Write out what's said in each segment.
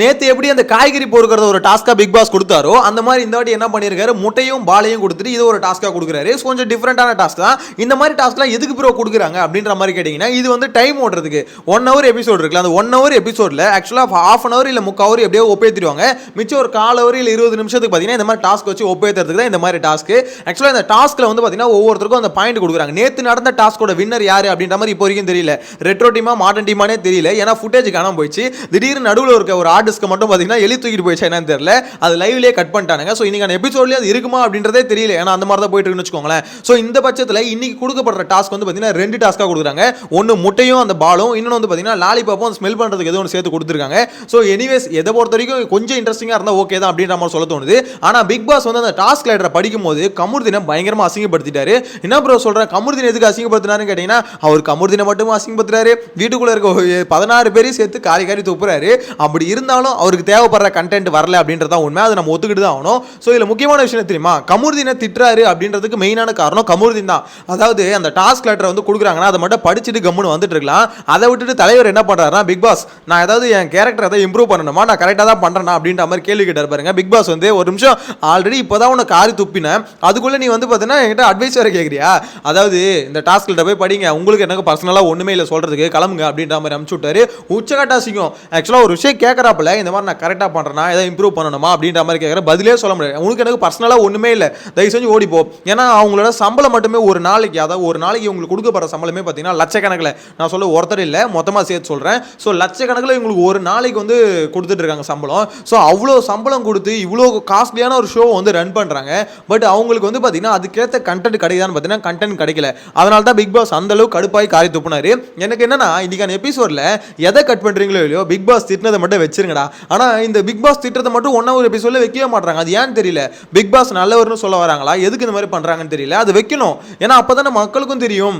நேத்து எப்படி அந்த காய்கறி பொறுக்கிறத ஒரு டாஸ்கா பிக் பாஸ் கொடுத்தாரோ அந்த மாதிரி இந்த வாட்டி என்ன பண்ணிருக்காரு? முட்டையும் பாலையும் கொடுத்துட்டு இது ஒரு டாஸ்கா கொடுக்குறாரு. கொஞ்சம் டிஃப்ரெண்டான டாஸ்க் தான். இந்த மாதிரி டாஸ்க்லாம் எதுக்கு ப்ரோ கொடுக்குறாங்க? அப்படின்ற மாதிரி கேட்டிங்கன்னா இது வந்து டைம் ஓடுறதுக்கு ஒன் ஹவர் எபிசோட் இருக்குல்ல அந்த ஒன் ஹவர் எபிசோடில் ஆக்சுவலாக ஹாஃப் அன் ஹவர் இல்லை முக்கால் ஹவர் எப்படியோ ஒப்பேத்திடுவாங்க. மிச்சம் ஒரு கால் ஹவர் இல்லை இருபது நிமிஷத்துக்கு பார்த்தீங்கன்னா இந்த மாதிரி டாஸ்க் வச்சு ஒப்பேத்துறதுக்கு தான் இந்த மாதிரி டாஸ்க் ஆக்சுவலாக இந்த டாஸ்க்கில் வந்து பார்த்தீங்கன்னா ஒவ்வொருத்தருக்கும் அந்த பாயிண்ட் கொடுக்குறாங்க. நேற்று நடந்த டாஸ்கோட வின்னர் யார் அப்படின்ற மாதிரி இப்போ வரைக்கும் தெரியல. ரெட்ரோ டீமா மாடர்ன் டீமானே தெரியல. ஏன்னா ஃபுட்டேஜ் காணாம போயிடுச்சு. திடீர்னு நடுவில் இருக்க ஒரு ஆர்டிஸ்க்கு மட்டும் பார்த்தீங்கன்னா எலி தூக்கிட்டு போயிடுச்சு என்னன்னு தெரியல. அது லைவ்லேயே கட் பண்ணிட்டானுங்க. ஸோ இன்னைக்கான எபிசோட்லேயே அது இருக்குமா அப்படின்றதே தெரியல. ஏன்னா அந்த மாதிரி தான் போயிட்டு இருக்குன்னு வச்சுக்கோங்களேன். ஸோ இந்த பட்சத்தில் இன்னைக்கு கொடுக்கப்படுற டாஸ்க் வந்து பார்த்தீங்கன்னா ரெண்டு டாஸ்க்காக கொடுக்குறாங்க. ஒன்று முட்டையும் அந்த பாலும். இன்னொன்று வந்து பார்த்தீங்கன்னா லாலிபாப்பும் ஸ்மெல் பண்ணுறதுக்கு ஏதோ ஒன்று சேர்த்து கொடுத்துருக்காங்க. ஸோ எனிவேஸ் எதை பொறுத்த வரைக்கும் கொஞ்சம் இன்ட்ரெஸ்டிங்காக இருந்தால் ஓகே தான் அப்படின்ற மாதிரி சொல்ல தோணுது. ஆனால் பிக் பாஸ் வந்து அந்த டாஸ்க் லைடரை படிக்கும்போது கமுர்தினை பயங்கரமாக அசிங்கப்படுத்திட்டாரு. என்ன ப்ரோ சொல்கிறேன் கமுர்தினை எதுக்கு அசிங்கப்படுத்தினாருன்னு கேட்டிங்கன்னா அவர் கமுர்தினை மட்டும் அசிங்கப்படுத்துறாரு. வீட்டுக்குள்ளே இருக்க ஒரு பதினாறு பேரையும் சேர்த்து காரி காரி துப்புறாரு. அப்படி இருந்தாலும் அவருக்கு தேவைப்படுற கண்டென்ட் வரல அப்படின்றத உண்மை. அதை நம்ம ஒத்துக்கிட்டு தான் ஆகணும். ஸோ இதில் முக்கியமான விஷயம் தெரியுமா? கமுர்தினை திட்டுறாரு அப்படின்றதுக்கு மெயினான காரணம் கமுர்தின் தான். அதாவது அந்த டாஸ்க் லெட்டரை வந்து கொடுக்குறாங்கன்னா அதை மட்டும் படிச்சுட்டு கம்முன்னு வந்துட்டு இருக்கலாம். அதை விட்டுட்டு தலைவர் என்ன பண்ணுறாருன்னா பிக் பாஸ் நான் ஏதாவது என் கேரக்டர் எதாவது இம்ப்ரூவ் பண்ணணுமா? நான் கரெக்டாக தான் பண்ணுறேன்னா அப்படின்ற மாதிரி கேள்வி கேட்டார் பாருங்க. பிக் பாஸ் வந்து ஒரு நிமிஷம் ஆல்ரெடி இப்போ தான் உனக்கு காரி துப்பினேன். அதுக்குள்ளே நீ வந்து பார்த்தீங்கன்னா என்கிட்ட அட்வைஸ் வேறு கேட்குறியா அதாவது இந்த டாஸ்க்கிட்ட போய் படிங்க. உங்களுக்கு எனக்கு பர்சனலாக ஒன்றுமே இல்லை சொல்கிறதுக்கு கிளம்புங்க அப்படின்ற மாதிரி அனுப்பிச்சு விட்டாரு. உச்சகட்டா சிங்கம் ஆக்சுவலாக ஒரு விஷயம் கேட்குறாப்புல இந்த மாதிரி நான் கரெக்டாக பண்ணுறேன்னா எதாவது இம்ப்ரூவ் பண்ணணுமா அப்படின்ற மாதிரி கேட்குறேன் பதிலே சொல்ல முடியாது. உனக்கு எனக்கு பர்சனலாக ஒன்றுமே இல்லை. தயவு செஞ்சு ஓடிப்போ ஏன்னா அவங்களோட சம்பளம் மட்டுமே ஒரு நாளைக்கு அதாவது ஒரு நாளைக்கு உங்களுக்கு கொடுக்கப்படுற சம்பளமே பார்த்தீங்கன்னா லட்சக்கணக்கில். நான் சொல்ல ஒருத்தர் இல்லை மொத்தமாக சேர்த்து சொல்கிறேன் ஸோ லட்சக்கணக்கில் இவங்களுக்கு ஒரு நாளைக்கு வந்து கொடுத்துட்டு இருக்காங்க சம்பளம். ஸோ அவ்வளோ சம்பளம் கொடுத்து இவ்வளோ காஸ்ட்லியான ஒரு ஷோ வந்து ரன் பண்ணுறாங்க பட் அவங்களுக்கு வந்து பார்த்தீங்கன்னா அதுக்கேற்ற கண்டென்ட் கிடைக்குதான்னு பார்த்தீங்கன்னா கண்டென்ட் கிடைக்கல. அதனால தான் பிக் பாஸ் அந்த அளவுக்கு கடுப்பாய் காரி துப்புனாரு. எனக்கு என்னன்னா இன்னைக்கான எபிசோடில் எதை கட் பண்ணுறீங்களோ இல்லையோ பிக் பாஸ் திட்டினதை மட்டும் வச்சிருங்கடா ஆனால் இந்த பிக் பாஸ் திட்டத்தை மட்டும் ஒன்றா ஒரு எபிசோடில் வைக்கவே மாட்டாங்க அது ஏன்னு தெரியல. பிக் பாஸ் நல்லவர்னு சொல்ல வராங்களா? எதுக்கு இந்த மாதிரி பண்ணுறாங்கன்னு தெரியல. அது வைக்கணும். ஏன்னா அப்போ தானே மக்களுக்கும் தெரியும்.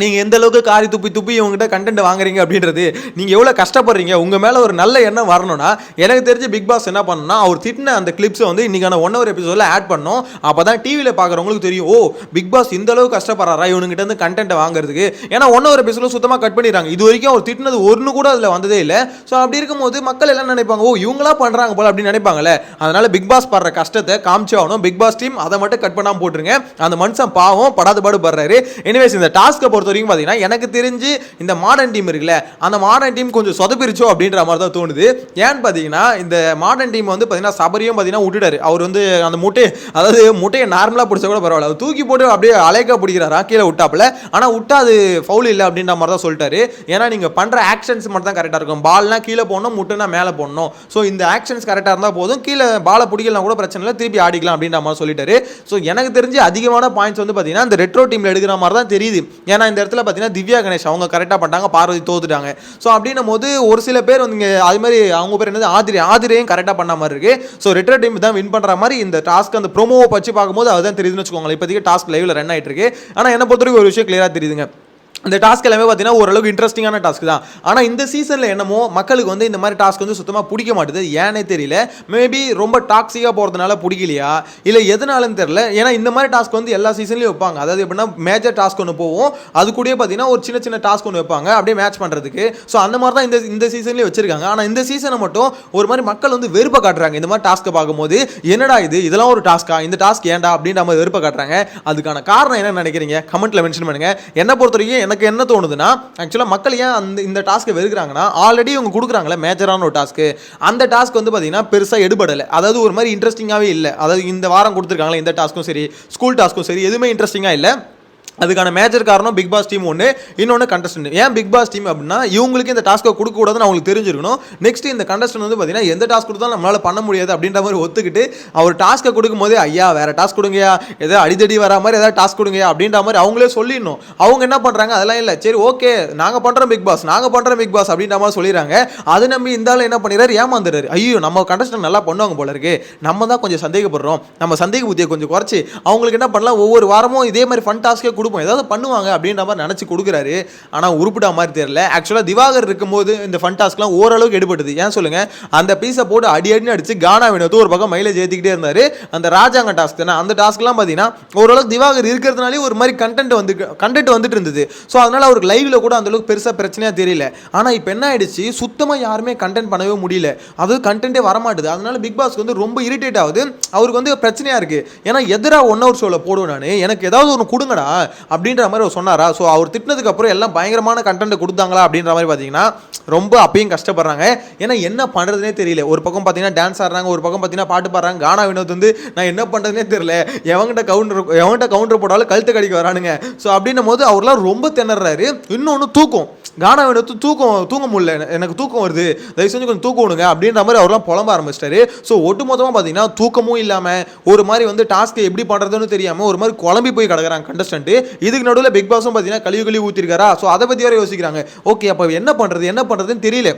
நீங்கள் எந்த அளவுக்கு காரி துப்பி துப்பி இவங்ககிட்ட கண்டென்ட் வாங்குறீங்க அப்படின்றது நீங்கள் எவ்வளோ கஷ்டப்படுறீங்க உங்கள் மேலே ஒரு நல்ல எண்ணம் வரணும்னா எனக்கு தெரிஞ்சு பிக் பாஸ் என்ன பண்ணணும்னா அவர் திட்டின அந்த கிளிப்ஸை வந்து இன்றைக்கான ஒன் ஹவர் எபிசோடில் ஆட் பண்ணோம் அப்போ தான் டிவியில் பார்க்குறவங்களுக்கு தெரியும் ஓ பிக் பாஸ் இந்த அளவுக்கு கஷ்டப்படுறாரா இவனுங்கிட்ட இருந்து கண்டென்ட்டை வாங்குறதுக்கு. ஏன்னா ஒன் ஹவர் எபிசோட சுத்தமாக கட் பண்ணிடுறாங்க. இது வரைக்கும் அவர் திட்டினது ஒன்று கூட அதில் வந்ததே இல்லை. ஸோ அப்படி இருக்கும்போது மக்கள் எல்லாம் நினைப்பாங்க ஓ இவங்களா பண்ணுறாங்க போல அப்படின்னு நினைப்பாங்கல்ல. அதனால் பிக் பாஸ் படுற கஷ்டத்தை காமிச்சாகணும் பிக் பாஸ் டீம் அதை மட்டும் கட் பண்ணாமல் போட்டுருங்க. அந்த மனுஷன் பாவம் படாத பாடு படுறாரு. எனிவேஸ் இந்த டாஸ்க்கை பொறுத்த வரைக்கும் பார்த்தீங்கன்னா எனக்கு தெரிஞ்சு இந்த மாடர்ன் டீம் இருக்குல்ல அந்த மாடர்ன் டீம் கொஞ்சம் சொதப்பிருச்சோ அப்படின்ற மாதிரி தான் தோணுது. ஏன்னு பார்த்தீங்கன்னா இந்த மாடர்ன் டீம் வந்து பார்த்தீங்கன்னா சபரியும் பார்த்தீங்கன்னா விட்டுட்டாரு. அவர் வந்து அந்த முட்டையை அதாவது முட்டையை நார்மலாக பிடிச்சா கூட பரவாயில்ல. அவர் தூக்கி போட்டு அப்படியே அலைக்க பிடிக்கிறாரா கீழே விட்டாப்புல. ஆனால் விட்டா அது ஃபவுல் இல்லை அப்படின்ற மாதிரி தான் சொல்லிட்டாரு. ஏன்னா நீங்கள் பண்ணுற ஆக்ஷன்ஸ் மட்டும் தான் கரெக்டாக இருக்கும். பால்னா கீழே போடணும் முட்டைனா மேலே போடணும். ஸோ இந்த ஆக்ஷன்ஸ் கரெக்டாக இருந்தால் போதும். கீழே பாலை பிடிக்கலாம் கூட பிரச்சனை இல்லை. திருப்பி ஆடிக்கலாம் அப்படின்ற மாதிரி சொல்லிட்டாரு. ஸோ எனக்கு தெரிஞ்சு அதிகமான பாயிண்ட்ஸ் வந்து பார்த்தீங்கன்னா இந்த ரெட்ரோ டீமில் எடுக்கிற மாதிரி தான் தெரியுது. ஏன்னா இந்த இடத்துல பார்த்தீங்கன்னா திவ்யா கணேஷ் அவங்க கரெக்டாக பண்ணிட்டாங்க. பார்வதி தோத்துட்டாங்க. ஸோ அப்படின்னும் போது ஒரு சில பேர் வந்து இங்கே அது மாதிரி அவங்க பேர் என்னது? ஆதிரி ஆதிரையும் கரெக்டாக பண்ண மாதிரி இருக்கு. ஸோ ரிட்டர் டீம் தான் வின் பண்ணுற மாதிரி இந்த டாஸ்க் அந்த ப்ரோமோவை பச்சு பார்க்கும்போது அதுதான் தெரியுதுன்னு வச்சுக்கோங்களேன். இப்போதைக்கு டாஸ்க் லைவ்ல ரன் ஆயிட்டு இருக்கு. ஆனால் என்ன பொறுத்தவரைக்கும் ஒரு விஷயம் கிளியராக தெரியுதுங்க. இந்த டாஸ்க் எல்லாமே பார்த்தீங்கன்னா ஓரளவுக்கு இன்ட்ரெஸ்டிங்கான டாஸ்க் தான். ஆனால் இந்த சீசனில் என்னமோ மக்களுக்கு வந்து இந்த மாதிரி டாஸ்க் வந்து சுத்தமாக பிடிக்க மாட்டுது. ஏனே தெரியல. மேபி ரொம்ப டாக்ஸிக்காக போகிறதுனால பிடிக்கலையா? இல்லை எதனாலன்னு தெரியல. ஏன்னா இந்த மாதிரி டாஸ்க் வந்து எல்லா சீசன்லையும் வைப்பாங்க. அதாவது எப்படின்னா மேஜர் டாஸ்க் ஒன்று போவோம். அது கூடயே பார்த்தீங்கன்னா ஒரு சின்ன சின்ன டாஸ்க் ஒன்று வைப்பாங்க. அப்படியே மேட்ச் பண்ணுறதுக்கு ஸோ அந்த மாதிரி தான் இந்த இந்த சீசன்லேயே வச்சிருக்காங்க. ஆனால் இந்த சீசனை மட்டும் ஒரு மாதிரி மக்கள் வந்து வெறுப்பை காட்டுறாங்க. இந்த மாதிரி டாஸ்க்கை பார்க்கும்போது என்னடா இது? இதெல்லாம் ஒரு டாஸ்க்கா இந்த டாஸ்க் ஏன்டா? அப்படின்ற மாதிரி வெறுப்பை காட்டுறாங்க. அதுக்கான காரணம் என்ன நினைக்கிறீங்க? கமெண்ட்டில் மென்ஷன் பண்ணுங்க. என்ன பொறுத்த வரைக்கும் எனக்கு என்ன தோணுதுன்னா ஆக்சுவலாக மக்கள் ஏன் அந்த இந்த டாஸ்க்கை வெறுக்கிறாங்கன்னா ஆல்ரெடி இவங்க கொடுக்குறாங்களே மேஜரான ஒரு டாஸ்க்கு அந்த டாஸ்க் வந்து பார்த்தீங்கன்னா பெருசாக எடுபடலை. அதாவது ஒரு மாதிரி இன்ட்ரெஸ்டிங்காகவே இல்லை. அதாவது இந்த வாரம் கொடுத்துருக்காங்களே இந்த டாஸ்க்கும் சரி ஸ்கூல் டாஸ்க்கும் சரி எதுவுமே இன்ட்ரெஸ்டிங்காக இல்லை. அதுக்கான மேஜர் காரணம் பிக் பாஸ் டீம் ஒன்று இன்னொன்று கண்டஸ்டன்ட் ஏன் பிக் பாஸ் டீம் அப்படின்னா இவங்களுக்கு இந்த டாஸ்க்கை கொடுக்கக்கூடாதுன்னு அவங்களுக்கு தெரிஞ்சிருக்கணும். நெக்ஸ்ட் இந்த கண்டஸ்டன்ட் வந்து பார்த்தீங்கன்னா எந்த டாஸ்க் கொடுத்தாலும் நம்மளால பண்ண முடியாது அப்படின்ற மாதிரி ஒத்துக்கிட்டு அவர் டாஸ்க்கை கொடுக்கும்போது ஐயா வேற டாஸ்க் கொடுங்கயா ஏதோ அடிதடி வரா மாதிரி ஏதாவது டாஸ்க் கொடுங்கயா அப்படின்ற மாதிரி அவங்களே சொல்லிடணும். அவங்க என்ன பண்ணுறாங்க அதெல்லாம் இல்லை. சரி ஓகே நாங்கள் பண்ணுறோம் பிக் பாஸ் நாங்கள் பண்ணுறோம் பிக் பாஸ் அப்படின்ற மாதிரி சொல்லிடுறாங்க. அதை நம்பி இந்த ஆள் என்ன பண்ணிடுறாரு? ஏமாந்துறாரு ஐயோ நம்ம கண்டஸ்டன்ட் நல்லா பண்ணுவாங்க போல இருக்கு. நம்ம தான் கொஞ்சம் சந்தேகப்படுறோம். நம்ம சந்தேக புத்தியை கொஞ்சம் குறைச்சி அவங்களுக்கு என்ன பண்ணலாம்? ஒவ்வொரு வாரமும் இதே மாதிரி ஃபன் டாஸ்க்கே கொடுப்போம். ஏதாவது பண்ணுவாங்க அப்படின்ற மாதிரி நினச்சி கொடுக்குறாரு. ஆனால் உருப்பிட்டா மாதிரி தெரியல. ஆக்சுவலாக திவாகர் இருக்கும்போது இந்த ஃபன் டாஸ்க்லாம் ஓரளவுக்கு எடுபடுது ஏன் சொல்லுங்கள் அந்த பீஸை போட்டு அடி அடினு அடித்து கானா வினோத்து ஒரு பக்கம் மைலேஜ் ஏற்றிக்கிட்டே இருந்தார். அந்த ராஜாங்க டாஸ்க் தானே. அந்த டாஸ்க்லாம் பார்த்தீங்கன்னா ஓரளவுக்கு திவாகர் இருக்கிறதுனாலே ஒரு மாதிரி கண்டென்ட் வந்து கண்டென்ட் வந்துட்டு இருந்தது. ஸோ அதனால அவருக்கு லைவில் கூட அந்தளவுக்கு பெருசாக பிரச்சனையாக தெரியல. ஆனால் இப்போ என்ன ஆயிடுச்சு? சுத்தமாக யாருமே கண்டென்ட் பண்ணவே முடியல. அது கண்டென்ட்டே வரமாட்டுது. அதனால பிக் பாஸ்க்கு வந்து ரொம்ப இரிட்டேட் ஆகுது. அவருக்கு வந்து பிரச்சனையாக இருக்குது ஏன்னா எதிராக ஒன் ஹவர் ஷோவில் போடுவேன் நான். எனக்கு ஏதாவது ஒன்று கொடுங்கடா. அப்படின்ற மாதிரி அவர் சொன்னாரா? ஸோ அவர் திட்டினதுக்கு அப்புறம் எல்லாம் பயங்கரமான கண்டென்ட் கொடுத்தாங்களா அப்படின்ற மாதிரி பார்த்தீங்கன்னா ரொம்ப அப்பயும் கஷ்டப்படுறாங்க. ஏன்னா என்ன பண்ணுறதுனே தெரியல. ஒரு பக்கம் பார்த்தீங்கன்னா டான்ஸ் ஆடுறாங்க ஒரு பக்கம் பார்த்தீங்கன்னா பாட்டு பாடுறாங்க. கானா வினோத் வந்து நான் என்ன பண்ணுறதுனே தெரியல. எவங்கிட்ட கவுண்டர் எவன்கிட்ட கவுண்டர் போட்டாலும் கழுத்து கடிக்க வரானுங்க. ஸோ அப்படின்னும் போது அவர்லாம் ரொம்ப திணறாரு. இன்னொன்று தூக்கம். கானா எடுத்து தூக்கம் தூங்க முடியல. எனக்கு தூக்கம் வருது. தயவு செஞ்சு கொஞ்சம் தூக்கம் விடுங்க அப்படின்ற மாதிரி அவர்லாம் புலம்ப ஆரம்பிச்சிட்டாரு. ஸோ ஒட்டுமொத்தமாக பார்த்தீங்கன்னா தூக்கமும் இல்லாமல் ஒரு மாதிரி வந்து டாஸ்க்கை எப்படி பண்ணுறதுன்னு தெரியாமல் ஒரு மாதிரி குழம்பி போய் கிடக்குறாங்க கண்டஸ்டன்ட் இதுக்கு நடுவில் பிக் பாஸும் பார்த்தீங்கன்னா கழிவு கழிவு ஊற்றிருக்காரா ஸோ அதை பற்றி வேறு யோசிக்கிறாங்க. ஓகே அப்போ என்ன பண்ணுறது என்ன பண்ணுறதுன்னு தெரியல.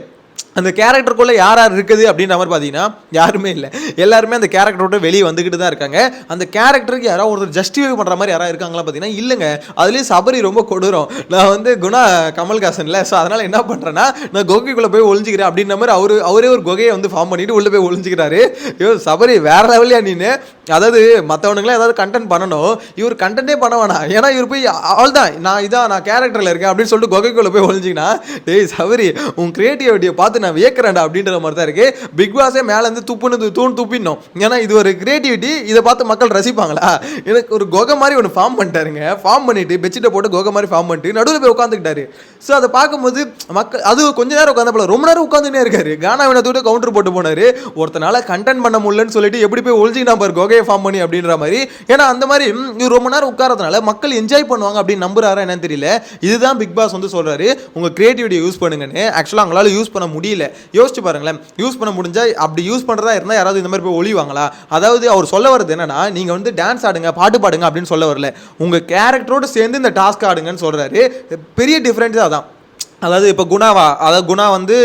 அந்த கேரக்டருக்குள்ளே யார் யார் இருக்குது அப்படின்ற மாதிரி பார்த்தீங்கன்னா யாருமே இல்லை. எல்லாருமே அந்த கேரக்டரோட வெளியே வந்துக்கிட்டு தான் இருக்காங்க. அந்த கேரக்டருக்கு யாராவது ஒருத்தர் ஜஸ்டிஃபை பண்ணுற மாதிரி யாராவது இருக்காங்களா பார்த்தீங்கன்னா இல்லைங்க. அதுலேயும் சபரி ரொம்ப கொடூரம். நான் வந்து குணா கமல்ஹாசனில் ஸோ அதனால் என்ன பண்ணுறேன்னா நான் கோகைக்குள்ளே போய் ஒளிஞ்சிக்கிறேன் அப்படின்ற மாதிரி அவர் அவரே ஒரு கொகையை வந்து ஃபார்ம் பண்ணிட்டு உள்ளே போய் ஒளிஞ்சிக்கிறாரு. ஐயோ சபரி வேற லெவலியா நீனு அதாவது மற்றவனுங்களாம் ஏதாவது கண்டென்ட் பண்ணணும் இவர் கண்டென்ட்டே பண்ண வேணாம். ஏன்னா இவர் போய் அவள் தான். நான் இதான் நான் கேரக்டரில் இருக்கேன் அப்படின்னு சொல்லிட்டு கொகைக்குள்ளே போய் ஒழிஞ்சிங்கன்னா டேய் சவரி உன் கிரியேட்டிவிட்டியை பார்த்து நான் வியக்கிறேன்டா அப்படின்ற மாதிரி தான் இருக்குது பிக் பாஸே மேலேருந்து துப்புன்னு தூண் துப்பிடணும். ஏன்னா இது ஒரு கிரியேட்டிவிட்டி இதை பார்த்து மக்கள் ரசிப்பாங்களா? எனக்கு ஒரு கொகை மாதிரி ஒன்று ஃபார்ம் பண்ணிட்டாருங்க. ஃபார்ம் பண்ணிட்டு பெட்ஷீட்டை போட்டு கொகை மாதிரி ஃபார்ம் பண்ணிட்டு நடுவில் போய் உட்காந்துக்கிட்டாரு. ஸோ அதை பார்க்கும்போது மக்கள் அது கொஞ்ச நேரம் உட்காந்தப்பல ரொம்ப நேரம் உட்காந்துனே இருக்காரு. கானா வினத்தோட கவுண்டர் போட்டு போனாரு. ஒருத்தனால கண்டென்ட் பண்ண முடியலன்னு சொல்லிட்டு எப்படி போய் ஒழிஞ்சிக்கினா பாரு ஃபார்ம் பண்ணி அப்படின்ற மாதிரி. ஏன்னா அந்த மாதிரி இவர் ரொம்ப நேரம் உட்காரதுனால மக்கள் என்ஜாய் பண்ணுவாங்க அப்படின்னு நம்புறாரா என்னன்னு தெரியல. இதுதான் பிக் பாஸ் வந்து சொல்றாரு. உங்க கிரியேட்டிவிட்டியை யூஸ் பண்ணுங்கன்னு. ஆக்சுவலாக அவங்களால யூஸ் பண்ண முடியல. யோசிச்சு பாருங்களேன். யூஸ் பண்ண முடிஞ்சா அப்படி யூஸ் பண்றதா இருந்தால் யாராவது இந்த மாதிரி போய் ஒழிவாங்களா அதாவது அவர் சொல்ல வர்றது என்னன்னா நீங்க வந்து டான்ஸ் ஆடுங்க பாட்டு பாடுங்க அப்படின்னு சொல்ல வரல. உங்க கேரக்டரோடு சேர்ந்து இந்த டாஸ்க் ஆடுங்கன்னு சொல்றாரு. பெரிய டிஃபரன்ஸ் அதான். அதாவது இப்போ குணாவா அதாவது குணா வந்து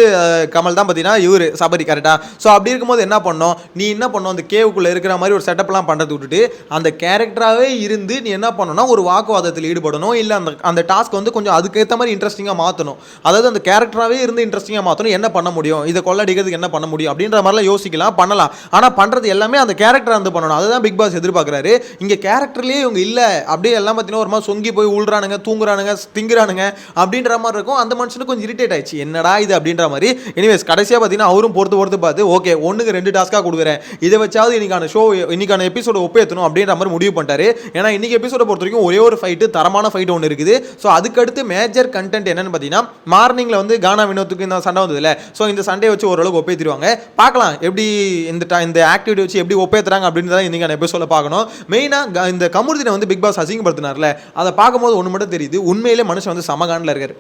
கமல் தான் பார்த்தீங்கன்னா இவர் சபரி கரெக்டாக ஸோ அப்படி இருக்கும்போது என்ன பண்ணோம்? நீ என்ன பண்ணோம்? அந்த கேவுக்குள்ளே இருக்கிற மாதிரி ஒரு செட்டப்லாம் பண்ணுறது விட்டுட்டு அந்த கேரக்டராகவே இருந்து நீ என்ன பண்ணணும்னா ஒரு வாக்குவாதத்தில் ஈடுபடணும். இல்லை அந்த அந்த டாஸ்க் வந்து கொஞ்சம் அதுக்கேற்ற மாதிரி இன்ட்ரெஸ்டிங்காக மாற்றணும் அதாவது அந்த கேரக்டராகவே இருந்து இன்ட்ரெஸ்டிங்காக மாற்றணும் என்ன பண்ண முடியும்? இதை கொள்ளடிக்கிறதுக்கு என்ன பண்ண முடியும்? அப்படின்ற மாதிரிலாம் யோசிக்கலாம் பண்ணலாம். ஆனால் பண்ணுறது எல்லாமே அந்த கேரக்டர் வந்து பண்ணணும். அதுதான் பிக் பாஸ் எதிர்பார்க்குறாரு. இங்கே கேரக்டர்லேயே இவங்க இல்லை. அப்படியே எல்லாம் பார்த்தீங்கன்னா ஒரு மாதிரி சொங்கி போய் உள்றானுங்க தூங்குறானுங்க திங்குறானுங்க அப்படின்ற மாதிரி இருக்கும். அந்த மாதிரி மனுஷனுக்கு கொஞ்சம் இரிட்டேட் ஆயிடுச்சு. என்னடா இது அப்படின்ற மாதிரி. எனிவேஸ் கடைசியாக பார்த்தீங்கன்னா அவரும் பொறுத்து பொறுத்து பார்த்து ஓகே ஒன்றுக்கு ரெண்டு டாஸ்க்காக கொடுக்குறேன். இதை வச்சாவது இன்னைக்கான ஷோ இன்னைக்கான எபிசோட ஒப்பேற்றணும் அப்படின்ற மாதிரி முடிவு பண்ணிட்டாரு. ஏன்னா இன்னைக்கு எபிசோட பொறுத்த வரைக்கும் ஒரே ஒரு ஃபைட்டு தரமான ஃபைட் ஒன்று இருக்குது. ஸோ அதுக்கடுத்து மேஜர் கண்டென்ட் என்னன்னு பார்த்தீங்கன்னா மார்னிங்கில் வந்து கானா வினோத்துக்கு இந்த சண்டை வந்ததில்ல ஸோ இந்த சண்டே வச்சு ஓரளவுக்கு ஒப்பேற்றிடுவாங்க பார்க்கலாம் எப்படி இந்த இந்த ஆக்டிவிட்டி வச்சு எப்படி ஒப்பேற்றுறாங்க அப்படின்னு தான் இன்னைக்கான எபிசோட பார்க்கணும். மெயினாக இந்த கமுருதினை வந்து பிக் பாஸ் அசிங்கப்படுத்தினார்ல. அதை பார்க்கும்போது ஒன்று மட்டும் தெரியுது. உண்மையிலே மனுஷன் வந்து சமகானில் இருக்காரு.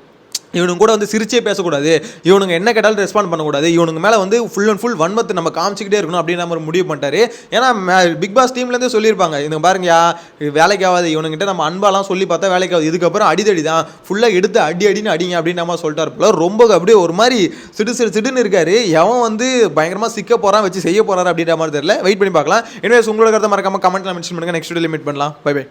இவனுங்க கூட வந்து சிரிச்சே பேசக்கூடாது. இவனுங்க என்ன கேட்டாலும் ரெஸ்பாண்ட் பண்ணக்கூடாது. இவனுங்க மேலே வந்து ஃபுல் அண்ட் ஃபுல் வன்மத்து நம்ம காமிச்சிக்கிட்டே இருக்கணும் அப்படின்னு நம்ம முடிவு பண்ணிட்டாரு. ஏன்னா பிக் பாஸ் டீம்லேருந்தே சொல்லியிருப்பாங்க. இந்த பாருங்கயா வேலைக்கு ஆகாது. இவனுங்கிட்ட நம்ம அன்பாலாம் சொல்லி பார்த்தா வேலைக்கு ஆகுது. இதுக்கப்புறம் அடிதடி தான். ஃபுல்லாக எடுத்து அடி அடின்னு அடிங்க அப்படின்னு நம்ம சொல்லிட்டாரு போல. ரொம்ப அப்படியே ஒரு மாதிரி சிடு சிடு சிடுன்னு இருக்காரு. எவன் வந்து பயங்கரமாக சிக்க போகிறான் வச்சு செய்ய போகிறாரு அப்படின்ற மாதிரி தெரியல. வெயிட் பண்ணி பார்க்கலாம். எனவே உங்களோட கருத்தை மறக்காம கமெண்ட்ல மென்ஷன் பண்ணுங்க. நெக்ஸ்ட் வீடியோ மீட் பண்ணலாம். Bye bye